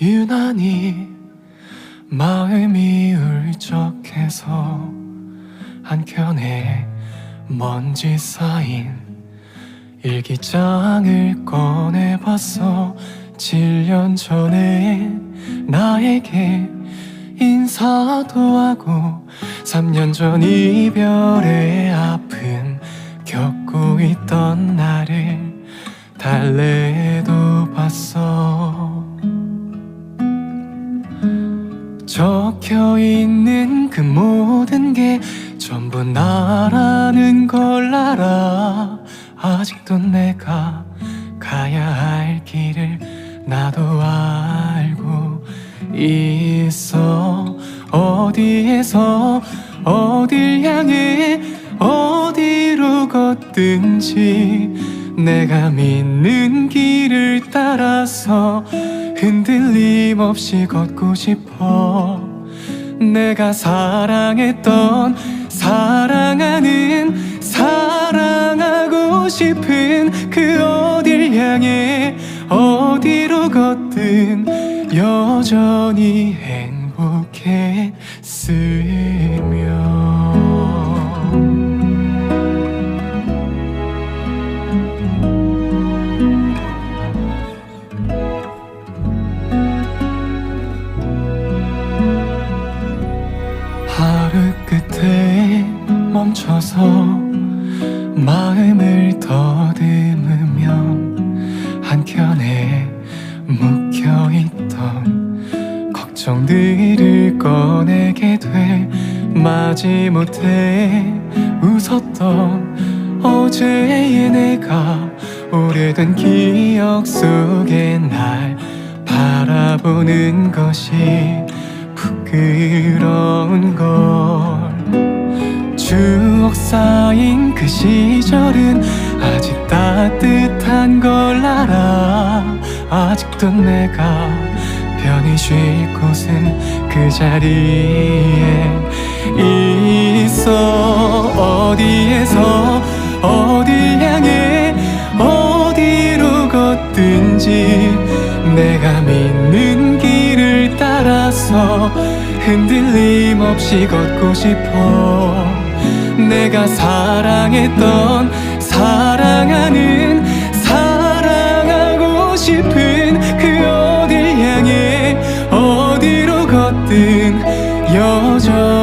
유난히 마음이 울적해서 한켠에 먼지 쌓인 일기장을 꺼내봤어 7년 전에 나에게 인사도 하고 3년 전 이별의 아픔 적혀 있는 그 모든 게 전부 나라는 걸 알아. 아직도 내가 가야 할 길을 나도 알고 있어. 어디에서 어딜 향해 어디로 걷든지 내가 믿는 길을 따라서 흔들림 없이 걷고 싶어. 내가 사랑했던 사랑하는 사랑하고 싶은 그 어딜 향해 어디로 걷든 여전히 행복했으 멈춰서 마음을 더듬으면 한켠에 묵혀있던 걱정들을 꺼내게 돼 마지못해 웃었던 어제의 내가 오래된 기억 속에 날 바라보는 것이 부끄러운 걸 추억 쌓인 그 시절은 아직 따뜻한 걸 알아. 아직도 내가 편히 쉴 곳은 그 자리에 있어. 어디에서 어딜 향해 어디로 걷든지 내가 믿는 길을 따라서 흔들림 없이 걷고 싶어 내가 사랑했던 사랑하는 사랑하고 싶은 그 어딜 향해 어디로 걷든 여전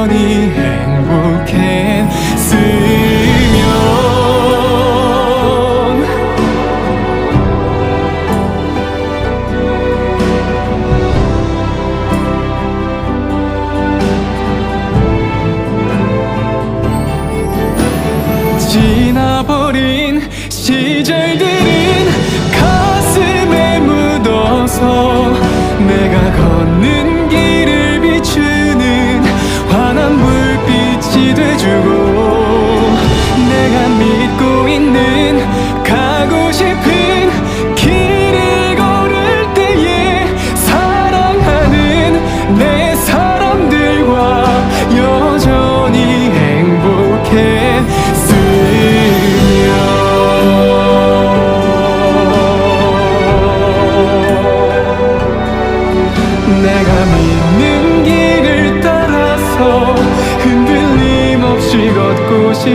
지나버린 시절들은 가슴에 묻어서 걷고 싶어.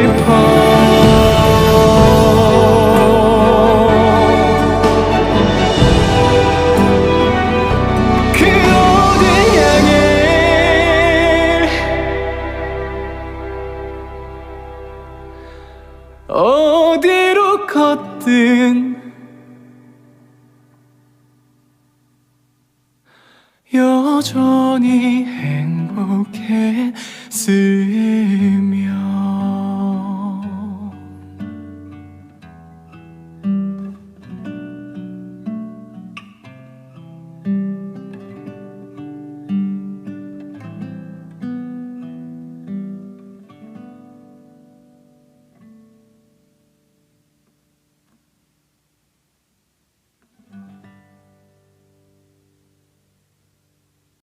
그 어디로 걷든 여전히 행복했으면